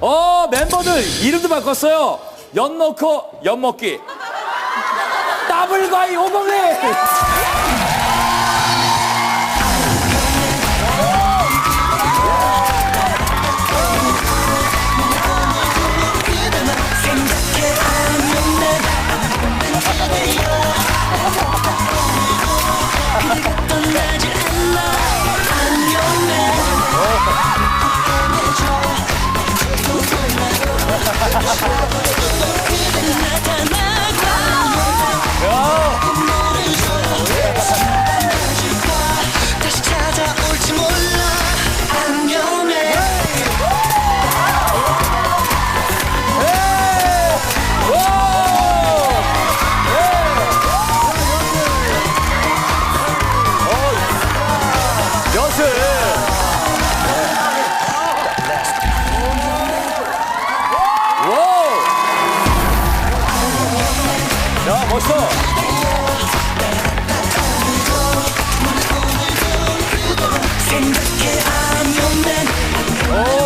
어, 멤버들 이름도 바꿨어요. 연 넣고 연 먹기. 더블과이 오공리. 다시 Yeah. 야, 멋있어. 오.